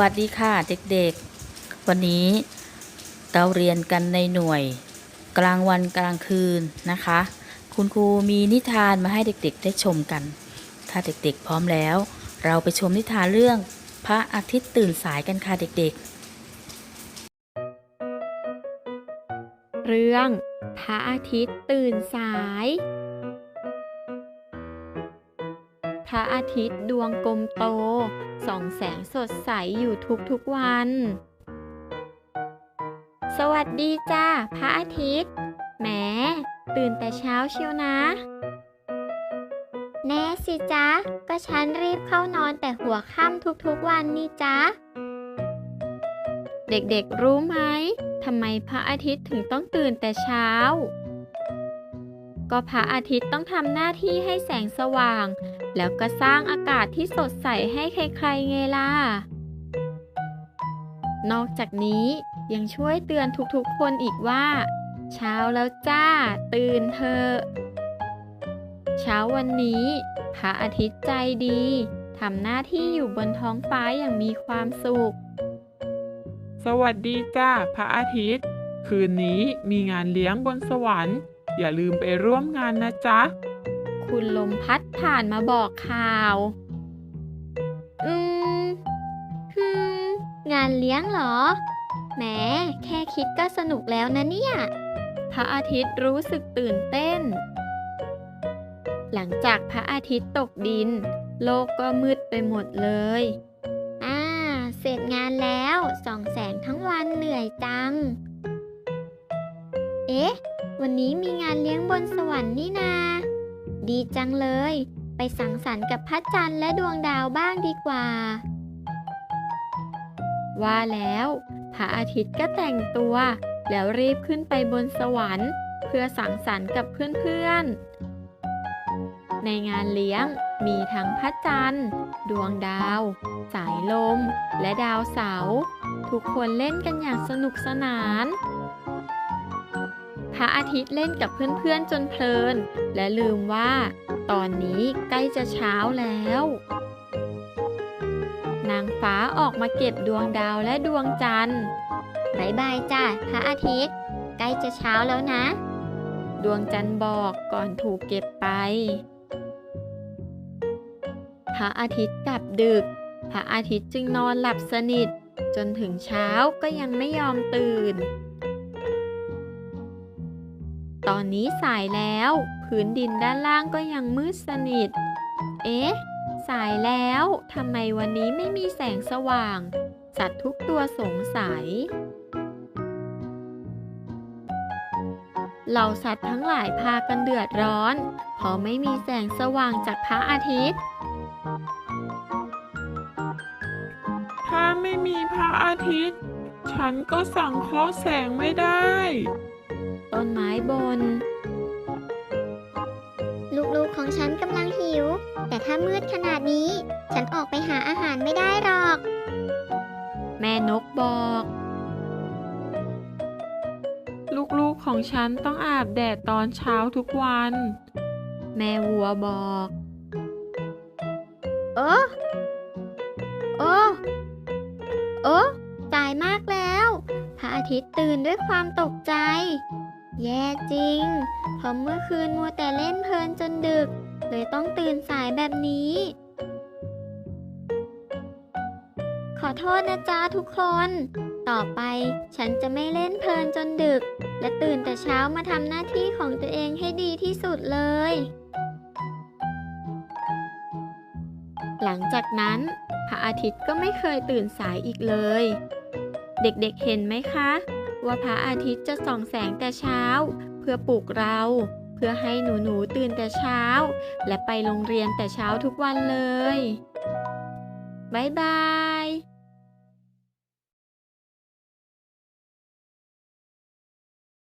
วัสดีค่ะเด็กๆ วันนี้เราเรียนกันในหน่วย กลางวันกลางคืนนะคะ คุณครูมีนิทานมาให้เด็กๆได้ชมกัน ถ้าเด็กๆพร้อมแล้ว เราไปชมนิทานเรื่องพระอาทิตย์ตื่นสายกันค่ะเด็กๆ เรื่อง พระอาทิตย์ตื่นสาย ระอาทิตย์ดวงกลมโต ส่องแสงสดใสอยู่ทุกๆวัน สวัสดีจ้าพระอาทิตย์ แหม ตื่นแต่เช้าเชียวนะ แน่สิจ๊ะ ก็ฉันรีบเข้านอนแต่หัวค่ำทุกๆวันนี่จ๊ะ เด็กๆรู้ไหมทำไมพระอาทิตย์ถึงต้องตื่นแต่เช้า ก็พระอาทิตย์ต้องทำหน้าที่ให้แสงสว่าง แล้วก็สร้างอากาศที่สดใสให้ใครๆไงล่ะ นอกจากนี้ยังช่วยเตือนทุกๆคนอีกว่า เช้าแล้วจ้า ตื่นเถอะเช้าวันนี้ พระอาทิตย์ใจดีทำหน้าที่อยู่บนท้องฟ้าอย่างมีความสุข สวัสดีจ้าพระอาทิตย์ คืนนี้มีงานเลี้ยงบนสวรรค์ อย่าลืมไปร่วมงานนะจ๊ะ คุณลมพัดผ่านมาบอกข่าว อืมฮึมงานเลี้ยงเหรอ แหม แค่คิดก็สนุกแล้วนะเนี่ย พระอาทิตย์รู้สึกตื่นเต้น หลังจากพระอาทิตย์ตกดิน โลกก็มืดไปหมดเลย อ่า เสร็จงานแล้ว ส่องแสงทั้งวันเหนื่อยจัง เอ๊ะ วันนี้มีงานเลี้ยงบนสวรรค์นี่นา ดีจังเลย ไปสังสรรค์กับพระจันทร์และดวงดาวบ้างดีกว่า ว่าแล้ว พระอาทิตย์ก็แต่งตัว แล้วรีบขึ้นไปบนสวรรค์ เพื่อสังสรรค์กับเพื่อนๆ ในงานเลี้ยงมีทั้งพระจันทร์ ดวงดาว สายลม และดาวเสาร์ทุกคนเล่นกันอย่างสนุกสนาน พระอาทิตย์เล่นกับเพื่อนๆจนเพลิน และลืมว่า ตอนนี้ใกล้จะเช้าแล้ว นางฟ้าออกมาเก็บดวงดาวและดวงจันทร์บายบายจ้ะพระอาทิตย์ ใกล้จะเช้าแล้วนะ ดวงจันทร์บอกก่อนถูกเก็บไป พระอาทิตย์กลับดึก พระอาทิตย์จึงนอนหลับสนิท จนถึงเช้าก็ยังไม่ยอมตื่น ตอนนี้สายแล้ว พื้นดินด้านล่างก็ยังมืดสนิท เอ๊ะ สายแล้วทำไมวันนี้ไม่มีแสงสว่าง สัตว์ทุกตัวสงสัย เหล่าสัตว์ทั้งหลายพากันเดือดร้อน เพราะไม่มีแสงสว่างจากพระอาทิตย์ ถ้าไม่มีพระอาทิตย์ ฉันก็สั่งเคราะห์แสงไม่ได้ ต้นไม้บน ลูกๆของฉันกำลังหิว แต่ถ้ามืดขนาดนี้ ฉันออกไปหาอาหารไม่ได้หรอก แม่นกบอก ลูกๆของฉันต้องอาบแดดตอนเช้าทุกวัน แม่วัวบอกโอ้โอ้โอ้สายมากแล้ว พระอาทิตย์ตื่นด้วยความตกใจ แย่จริง เพราะเมื่อคืนมัวแต่เล่นเพลินจนดึก เลยต้องตื่นสายแบบนี้ ขอโทษนะจ๊ะทุกคน ต่อไปฉันจะไม่เล่นเพลินจนดึก และตื่นแต่เช้ามาทำหน้าที่ของตัวเองให้ดีที่สุดเลย หลังจากนั้น พระอาทิตย์ก็ไม่เคยตื่นสายอีกเลย เด็กๆเห็นไหมคะ ว่าพระอาทิตย์จะส่องแสงแต่เช้า เพื่อปลุกเรา เพื่อให้หนูๆตื่นแต่เช้า และไปโรงเรียนแต่เช้าทุกวันเลย บ๊ายบาย